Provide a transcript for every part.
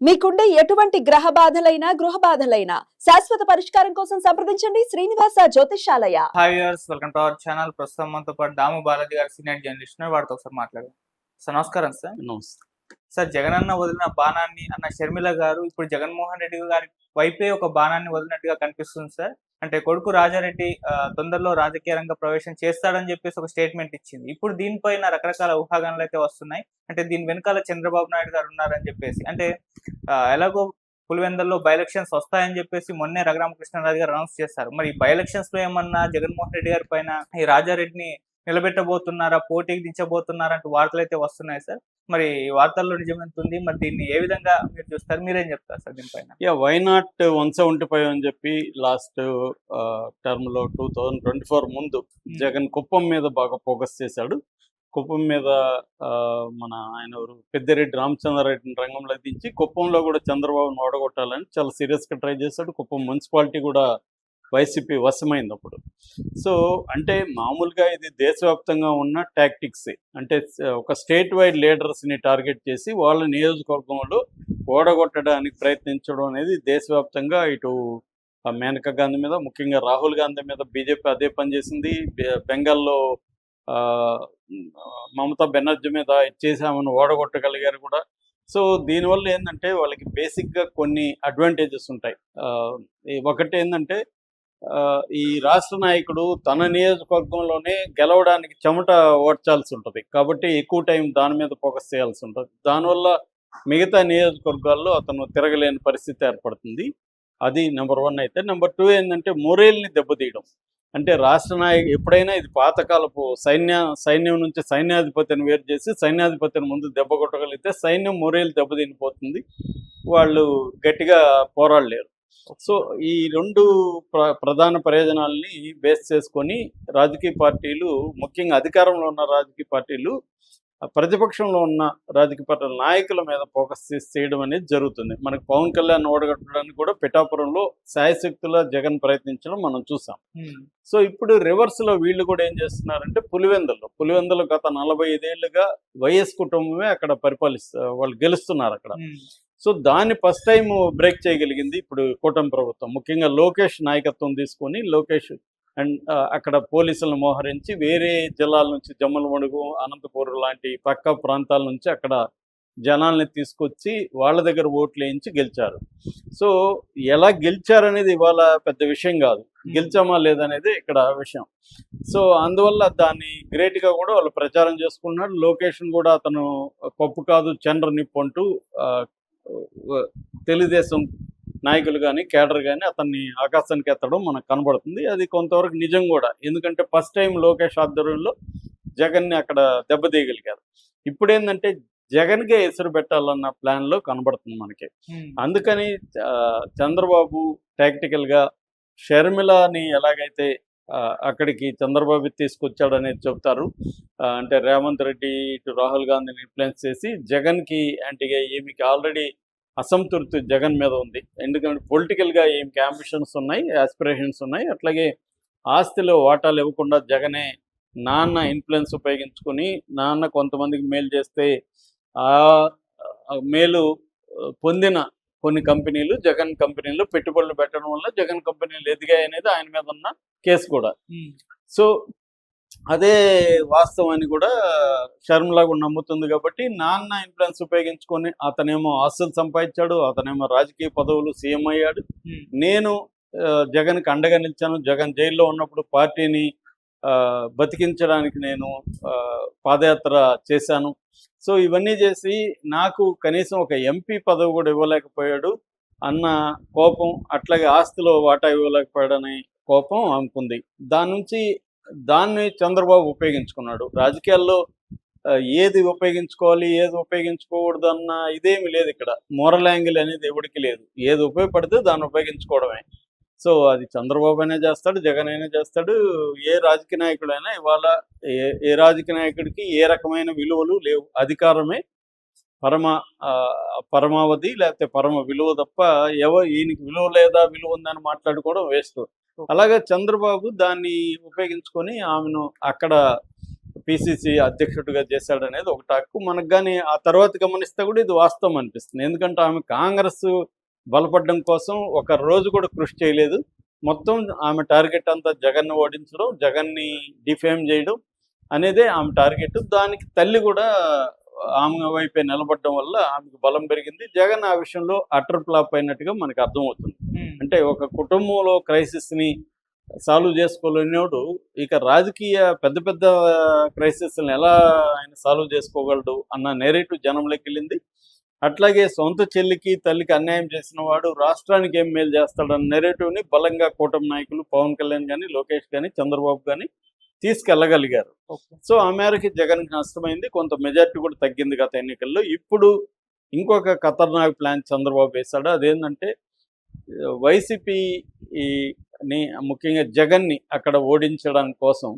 మీకుండే ఎటువంటి గ్రహ బాధలైనా గృహ బాధలైనా శాశ్వత పరిష్కారం కోసం సంప్రదించండి Srinivasa Jyothishalaya welcome to our channel ప్రస్తుతం మనతో పాటు దాము బాలాజీ గారు సీనియర్ జర్నలిస్ట్. వారితో ఒకసారి మాట్లాడారు సార్ నమస్కారం సార్. సార్ జగన్ అన్న వదిలిన బాణాన్ని అన్న షర్మిల గారు ఇప్పుడు జగన్మోహన్ రెడ్డి గారి వైపే ఒక బాణాన్ని వదిలినట్టుగా కనిపిస్తుంది సార్. అంటే కొడుకు రాజారెడ్డి తొందరలో రాజకీయ రంగ ప్రవేశం చేస్తాడని చెప్పేసి ఒక స్టేట్మెంట్ ఇచ్చింది. ఇప్పుడు దీనిపైన రకరకాల ఊహాగానాలు అయితే వస్తున్నాయి. అంటే దీని వెనకాల చంద్రబాబు నాయుడు గారు ఉన్నారని చెప్పేసి. అంటే ఎలాగో పులివెందల్లో బై ఎలక్షన్స్ వస్తాయని చెప్పేసి మొన్నే రఘురామకృష్ణరాజు గారు అనౌన్స్ చేశారు మరి బై ఎలక్షన్స్లో ఏమన్నా జగన్మోహన్ రెడ్డి గారి పైన ఈ రాజారెడ్డిని నిలబెట్టబోతున్నారా పోటీకి దించబోతున్నారా అంటూ వార్తలు అయితే వస్తున్నాయి సార్. మరి వార్తల్లో నిజమెంత ఉంది? మరి దీన్ని ఏ విధంగా మీరు చూస్తారు? మీరేం చెప్తారు సార్ దీనిపైన? Yeah why not seventy five అని చెప్పి లాస్ట్ టర్మ్లో టూ థౌజండ్ ట్వంటీ ఫోర్ ముందు జగన్ కుప్పం మీద బాగా ఫోకస్ చేశాడు. కుప్పం మీద మన ఆయన పెద్దిరెడ్డి రామచంద్రారెడ్డిని రంగంలో దించి కుప్పంలో కూడా చంద్రబాబును ఓడగొట్టాలని చాలా సీరియస్గా ట్రై చేశాడు. కుప్పం మున్సిపాలిటీ కూడా వైసీపీ వశమైంది అప్పుడు సో అంటే మామూలుగా ఇది దేశవ్యాప్తంగా ఉన్న టాక్టిక్స్. అంటే ఒక స్టేట్ వైడ్ లీడర్స్ని టార్గెట్ చేసి వాళ్ళ నియోజకవర్గంలో ఓడగొట్టడానికి ప్రయత్నించడం అనేది దేశవ్యాప్తంగా ఇటు మేనకా గాంధీ మీద ముఖ్యంగా రాహుల్ గాంధీ మీద బీజేపీ అదే పనిచేసింది బెంగాల్లో ఆ, మమతా బెనర్జీ మీద ఇచ్చేసామని ఓడగొట్టగలిగారు కూడా. సో దీనివల్ల ఏంటంటే వాళ్ళకి బేసిక్గా కొన్ని అడ్వాంటేజెస్ ఉంటాయి. ఒకటి ఏంటంటే ఈ రాష్ట్ర నాయకుడు తన నియోజకవర్గంలోనే గెలవడానికి చెమట ఓడ్చాల్సి ఉంటుంది. కాబట్టి ఎక్కువ టైం దాని మీద ఫోకస్ చేయాల్సి ఉంటుంది. దానివల్ల మిగతా నియోజకవర్గాల్లో అతను తిరగలేని పరిస్థితి ఏర్పడుతుంది. అది నెంబర్ వన్ అయితే. నెంబర్ టూ ఏంటంటే మొరేల్ని దెబ్బతీయడం. అంటే రాష్ట్ర నాయకు ఎప్పుడైనా ఇది పాతకాలపు సైన్య సైన్యం నుంచి సైన్యాధిపతిని వేరు చేసి సైన్యాధిపతిని ముందు దెబ్బ కొట్టగలిగితే సైన్యం మొరేలు దెబ్బతినిపోతుంది. వాళ్ళు గట్టిగా పోరాడలేరు. సో ఈ రెండు ప్ర ప్రధాన ప్రయోజనాల్ని బేస్ చేసుకొని రాజకీయ పార్టీలు ముఖ్యంగా అధికారంలో ఉన్న రాజకీయ పార్టీలు ప్రతిపక్షంలో ఉన్న రాజకీయ పార్టీల నాయకుల మీద ఫోకస్ చేసి చేయడం అనేది జరుగుతుంది. మనకు పవన్ కళ్యాణ్ ఓడగొట్టడానికి కూడా పిఠాపురంలో శాయశక్తుల జగన్ ప్రయత్నించడం మనం చూసాం. సో ఇప్పుడు రివర్స్లో వీళ్ళు కూడా ఏం చేస్తున్నారంటే పులివెందులు. పులివెందులు గత నలభై ఐదేళ్ళుగా వైఎస్ కుటుంబమే అక్కడ పరిపాలిస్తూ వాళ్ళు గెలుస్తున్నారు అక్కడ. సో దాన్ని ఫస్ట్ టైం బ్రేక్ చేయగలిగింది ఇప్పుడు కూటమి ప్రభుత్వం. ముఖ్యంగా లోకేష్ నాయకత్వం తీసుకొని లోకేష్ అండ్ అక్కడ పోలీసులను మోహరించి వేరే జిల్లాల నుంచి జమ్మలమడుగు అనంతపూర్ లాంటి పక్క ప్రాంతాల నుంచి అక్కడ జనాల్ని తీసుకొచ్చి వాళ్ళ దగ్గర ఓట్లు వేయించి గెలిచారు. సో ఎలా గెలిచారనేది ఇవాళ పెద్ద విషయం కాదు. గెలిచామా లేదనేది ఇక్కడ విషయం. సో అందువల్ల దాన్ని great గా కూడా వాళ్ళు ప్రచారం చేసుకున్నాడు. లొకేషన్ కూడా అతను పప్పు కాదు చంద్ర నిప్పు అంటూ తెలుగుదేశం నాయకులు కానీ కేడర్ కానీ అతన్ని ఆకాశానికి ఎత్తడం మనకు కనబడుతుంది. అది కొంతవరకు నిజం కూడా. ఎందుకంటే ఫస్ట్ టైం లోకేష్ ఆధ్వర్యంలో జగన్ని అక్కడ దెబ్బతీయగలిగారు. ఇప్పుడు ఏంటంటే జగన్కే ఎసురు పెట్టాలన్న ప్లాన్లో కనబడుతుంది మనకి. అందుకని చంద్రబాబు టాక్టికల్గా షర్మిలని ఎలాగైతే అక్కడికి చంద్రబాబు తీసుకొచ్చాడు అనేది చెప్తారు. ఆ, అంటే రేవంత్ రెడ్డి ఇటు రాహుల్ గాంధీని ఇన్ఫ్లుయెన్స్ చేసి జగన్కి అంటే ఈమెకి ఆల్రెడీ అసంతృప్తి జగన్ మీద ఉంది. ఎందుకంటే పొలిటికల్గా ఈమెకి అంబిషన్స్ ఉన్నాయి ఆస్పిరేషన్స్ ఉన్నాయి. అట్లాగే ఆస్తిలో వాటాలు ఇవ్వకుండా జగనే నాన్న ఇన్ఫ్లుయెన్స్ ఉపయోగించుకొని నాన్న కొంతమందికి మేలు చేస్తే ఆ మేలు పొందిన కొన్ని కంపెనీలు జగన్ కంపెనీలు పెట్టుబడులు పెట్టడం వల్ల జగన్ కంపెనీలు ఎదిగాయి అనేది ఆయన మీద ఉన్న కేసు కూడా. సో అదే వాస్తవం అని కూడా షర్మిలా కూడా నమ్ముతుంది కాబట్టి నాన్న ఇన్ఫ్లుయెన్స్ ఉపయోగించుకొని అతనేమో ఆస్తులు సంపాదించాడు అతనేమో రాజకీయ పదవులు సీఎం అయ్యాడు. నేను జగన్కి అండగా నిలిచాను. జగన్ జైల్లో ఉన్నప్పుడు పార్టీని బతికించడానికి నేను పాదయాత్ర చేశాను. సో ఇవన్నీ చేసి నాకు కనీసం ఒక ఎంపీ పదవి కూడా ఇవ్వలేకపోయాడు అన్న కోపం అట్లాగే ఆస్తిలో వాటా ఇవ్వలేకపోయాడని కోపం ఆమెకుంది దాని నుంచి దాన్ని చంద్రబాబు ఉపయోగించుకున్నాడు. రాజకీయాల్లో ఏది ఉపయోగించుకోవాలి ఏది ఉపయోగించుకోకూడదు అన్న ఇదేమి లేదు ఇక్కడ. మోరల్ యాంగిల్ అనేది ఎవరికి లేదు. ఏది ఉపయోగపడితే దాన్ని ఉపయోగించుకోవడమే. సో అది చంద్రబాబు అయినా చేస్తాడు జగన్ అయినా చేస్తాడు. ఏ రాజకీయ నాయకుడైనా ఇవాళ ఏ ఏ రాజకీయ నాయకుడికి ఏ రకమైన విలువలు లేవు. అధికారమే పరమ పరమావధి లేకపోతే పరమ విలువ తప్ప ఎవరు ఈయనకి విలువ లేదా విలువ ఉందని మాట్లాడుకోవడం వేస్ట్. అలాగే చంద్రబాబు దాన్ని ఉపయోగించుకొని ఆమెను అక్కడ పిసిసి అధ్యక్షుడిగా చేశాడనేది ఒక టాక్. మనకు కానీ ఆ తర్వాత గమనిస్తే కూడా ఇది వాస్తవం అనిపిస్తుంది. ఎందుకంటే ఆమె కాంగ్రెస్ బలపడడం కోసం ఒక రోజు కూడా కృషి చేయలేదు. మొత్తం ఆమె టార్గెట్ అంతా జగన్ను ఓడించడం జగన్ని డిఫేమ్ చేయడం అనేదే ఆమె టార్గెట్. దానికి తల్లి కూడా ఆమె వైపే నిలబడడం వల్ల ఆమెకు బలం పెరిగింది. జగన్ ఆ విషయంలో అటర్ ఫ్లాప్ అయినట్టుగా మనకు అర్థమవుతుంది. అంటే ఒక కుటుంబంలో క్రైసిస్ని సాల్వ్ చేసుకోలేనివాడు ఇక రాజకీయ పెద్ద పెద్ద క్రైసిస్ని ఎలా ఆయన సాల్వ్ చేసుకోగలడు అన్న నేరేటివ్ జనంలోకి వెళ్ళింది. అట్లాగే సొంత చెల్లికి తల్లికి అన్యాయం చేసిన వాడు రాష్ట్రానికి ఏం మేలు చేస్తాడన్న నెరేటివ్ని బలంగా కూటమి నాయకులు పవన్ కళ్యాణ్ కానీ లోకేష్ కానీ చంద్రబాబు కానీ తీసుకెళ్ళగలిగారు. సో ఆ మేరకి జగన్కి నష్టమైంది. కొంత మెజార్టీ కూడా తగ్గింది గత ఎన్నికల్లో. ఇప్పుడు ఇంకొక ఖతర్నాక్ ప్లాన్ చంద్రబాబు వేశాడు. అదేంటంటే వైసీపీ ని ముఖ్యంగా జగన్ని అక్కడ ఓడించడం కోసం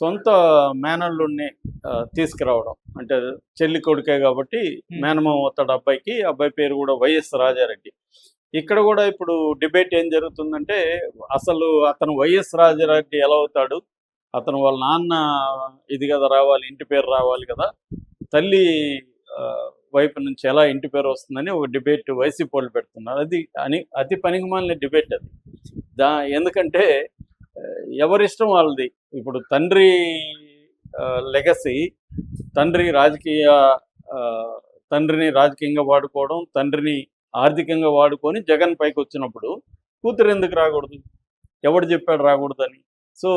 సొంత మేనల్లుడిని తీసుకురావడం. అంటే చెల్లి కొడుకే కాబట్టి మేనమామ అవుతాడు అబ్బాయికి. అబ్బాయి పేరు కూడా వైఎస్ రాజారెడ్డి. ఇక్కడ కూడా ఇప్పుడు డిబేట్ ఏం జరుగుతుందంటే అసలు అతను వైఎస్ రాజారెడ్డి ఎలా అవుతాడు? అతను వాళ్ళ నాన్న ఇది కదా రావాలి ఇంటి పేరు రావాలి కదా. తల్లి వైపు నుంచి ఎలా ఇంటి పేరు వస్తుందని ఒక డిబేట్ వైసీపీ వాళ్ళు పెడుతున్నారు. అది అని అతి పనికిమాలిన డిబేట్ అది. దా ఎందుకంటే ఎవరిష్టం వాళ్ళది. ఇప్పుడు తండ్రి లెగసీ తండ్రి రాజకీయ ఆ, తండ్రిని రాజకీయంగా వాడుకోవడం తండ్రిని ఆర్థికంగా వాడుకొని జగన్ పైకి వచ్చినప్పుడు కూతురు ఎందుకు రాకూడదు? ఎవడు చెప్పాడు రాకూడదని? సో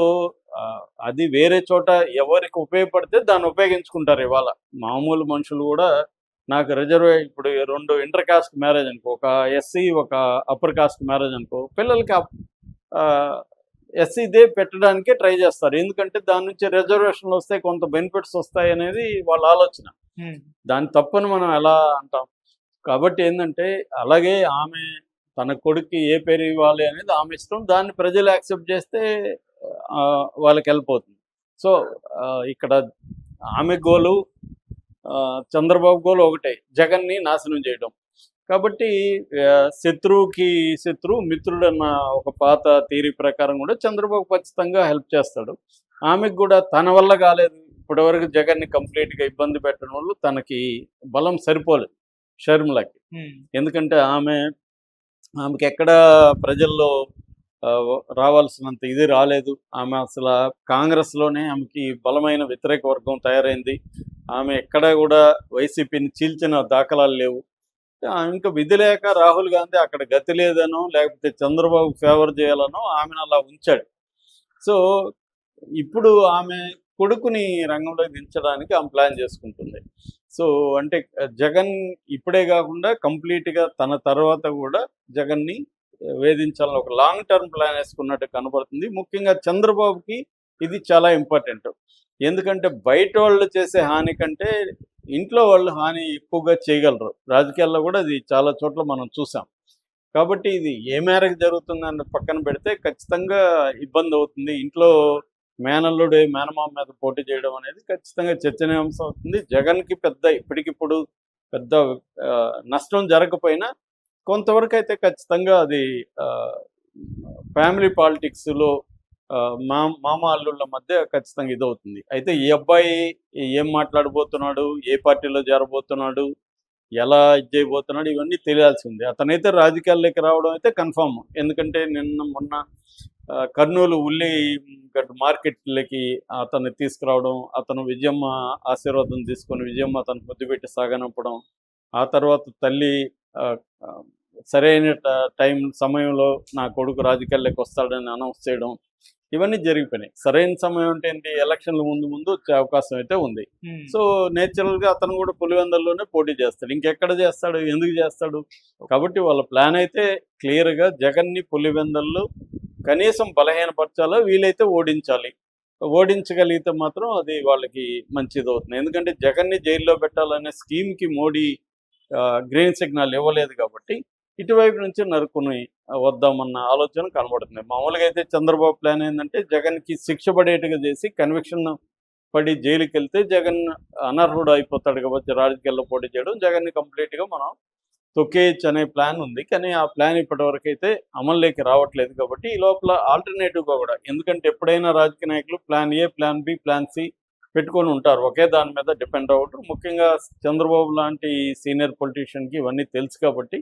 ఆ, అది వేరే చోట ఎవరికి ఉపయోగపడితే దాన్ని ఉపయోగించుకుంటారు ఇవాళ. మామూలు మనుషులు కూడా నాకు రిజర్వ్ ఇప్పుడు రెండు ఇంటర్ కాస్ట్ మ్యారేజ్ అనుకో ఒక ఎస్సీ ఒక అప్పర్ కాస్ట్ మ్యారేజ్ అనుకో పిల్లలకి ఎస్సీదే పెట్టడానికే ట్రై చేస్తారు. ఎందుకంటే దాని నుంచి రిజర్వేషన్లు వస్తే కొంత బెనిఫిట్స్ వస్తాయి అనేది వాళ్ళ ఆలోచన. దాని తప్పని మనం ఎలా అంటాం? కాబట్టి ఏంటంటే అలాగే ఆమె తన కొడుక్కి ఏ పేరు ఇవ్వాలి అనేది ఆమె ఇష్టం. దాన్ని ప్రజలు యాక్సెప్ట్ చేస్తే వాళ్ళకి వెళ్ళిపోతుంది సో ఇక్కడ ఆమె గోలు చంద్రబాబు గోలు ఒకటే. జగన్ని నాశనం చేయడం. కాబట్టి శత్రువుకి శత్రువు మిత్రుడు అన్న ఒక పాత థీరీ ప్రకారం కూడా చంద్రబాబు ఖచ్చితంగా హెల్ప్ చేస్తాడు. ఆమెకు కూడా తన వల్ల కాలేదు. ఇప్పటివరకు జగన్ని కంప్లీట్గా ఇబ్బంది పెట్టడం వల్ల తనకి బలం సరిపోలేదు షర్మిలకి. ఎందుకంటే ఆమె ఆమెకి ఎక్కడ ప్రజల్లో రావాల్సినంత ఇది రాలేదు. ఆమె అసలు కాంగ్రెస్లోనే ఆమెకి బలమైన వ్యతిరేక వర్గం తయారైంది. ఆమె ఎక్కడ కూడా వైసీపీని చీల్చిన దాఖలాలు లేవు. ఇంకా విధి లేక రాహుల్ గాంధీ అక్కడ గతి లేదనో లేకపోతే చంద్రబాబు ఫేవర్ చేయాలనో ఆమెను అలా ఉంచాడు. సో ఇప్పుడు ఆమె కొడుకుని రంగంలోకి దించడానికి ఆమె ప్లాన్ చేసుకుంటుంది. సో అంటే జగన్ ఇప్పుడే కాకుండా కంప్లీట్గా తన తర్వాత కూడా జగన్ని వేధించాలని ఒక లాంగ్ టర్మ్ ప్లాన్ వేసుకున్నట్టు కనబడుతుంది ముఖ్యంగా చంద్రబాబుకి ఇది చాలా ఇంపార్టెంట్ ఎందుకంటే బయట వాళ్ళు చేసే హాని కంటే ఇంట్లో వాళ్ళు హాని ఎక్కువగా చేయగలరు. రాజకీయాల్లో కూడా ఇది చాలా చోట్ల మనం చూసాం. కాబట్టి ఇది ఏ మేరకు జరుగుతుందని పక్కన పెడితే ఖచ్చితంగా ఇబ్బంది అవుతుంది. ఇంట్లో మేనల్లుడు మేనమామ మీద పోటీ చేయడం అనేది ఖచ్చితంగా చర్చనీయాంశం అవుతుంది. జగన్కి పెద్ద ఇప్పటికిప్పుడు పెద్ద నష్టం జరగకపోయినా కొంతవరకు అయితే ఖచ్చితంగా అది ఫ్యామిలీ పాలిటిక్స్లో మా మామ అల్లుళ్ళ మధ్య ఖచ్చితంగా ఇదవుతుంది. అయితే ఈ అబ్బాయి ఏం మాట్లాడబోతున్నాడు? ఏ పార్టీలో చేరబోతున్నాడు ఎలా ఇది చేయబోతున్నాడు? ఇవన్నీ తెలియాల్సి ఉంది అతనైతే రాజకీయాల్లోకి రావడం అయితే కన్ఫామ్. ఎందుకంటే నిన్న మొన్న కర్నూలు ఉల్లి గడ్డ మార్కెట్లకి అతన్ని తీసుకురావడం అతను విజయమ్మ ఆశీర్వాదం తీసుకొని విజయమ్మ అతను ముద్దు పెట్టి సాగనంపడం ఆ తర్వాత తల్లి సరైన టైం సమయంలో నా కొడుకు రాజకీయాల్లోకి వస్తాడని అనౌన్స్ చేయడం ఇవన్నీ జరిగిపోయినాయి. సరైన సమయం అంటే ఏంటి? ఎలక్షన్ల ముందు ముందు వచ్చే అవకాశం అయితే ఉంది. సో నేచురల్గా అతను కూడా పులివెందల్లోనే పోటీ చేస్తాడు. ఇంకెక్కడ చేస్తాడు? ఎందుకు చేస్తాడు? కాబట్టి వాళ్ళ ప్లాన్ అయితే క్లియర్గా జగన్ని పులివెందల్లో కనీసం బలహీనపరచాలో? వీలైతే ఓడించాలి. ఓడించగలిగితే మాత్రం అది వాళ్ళకి మంచిది అవుతుంది. ఎందుకంటే జగన్ని జైల్లో పెట్టాలనే స్కీమ్కి మోడీ గ్రీన్ సిగ్నల్ ఇవ్వలేదు కాబట్టి ఇటువైపు నుంచి నరుకుని వద్దామన్న ఆలోచన కనబడుతుంది. మామూలుగా అయితే చంద్రబాబు ప్లాన్ ఏంటంటే జగన్కి శిక్ష పడేట్టుగా చేసి కన్విక్షన్ పడి జైలుకి వెళ్తే జగన్ అనర్హుడు అయిపోతాడు కాబట్టి రాజకీయాల్లో పోటీ చేయడం జగన్ని కంప్లీట్గా మనం తొక్కేయచ్చు అనే ప్లాన్ ఉంది. కానీ ఆ ప్లాన్ ఇప్పటివరకు అయితే అమల్లోకి రావట్లేదు కాబట్టి ఈ లోపల ఆల్టర్నేటివ్గా కూడా ఎందుకంటే ఎప్పుడైనా రాజకీయ నాయకులు plan A plan B plan C పెట్టుకొని ఉంటారు. ఒకే దాని మీద డిపెండ్ అవ్వటం ముఖ్యంగా చంద్రబాబు లాంటి సీనియర్ పొలిటీషియన్కి ఇవన్నీ తెలుసు కాబట్టి.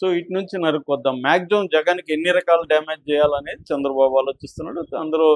సో ఇటు నుంచి నరుకొద్దాం మ్యాక్సిమం జగన్కి ఎన్ని రకాల డ్యామేజ్ చేయాలనేది చంద్రబాబు ఆలోచిస్తున్నాడు. అందులో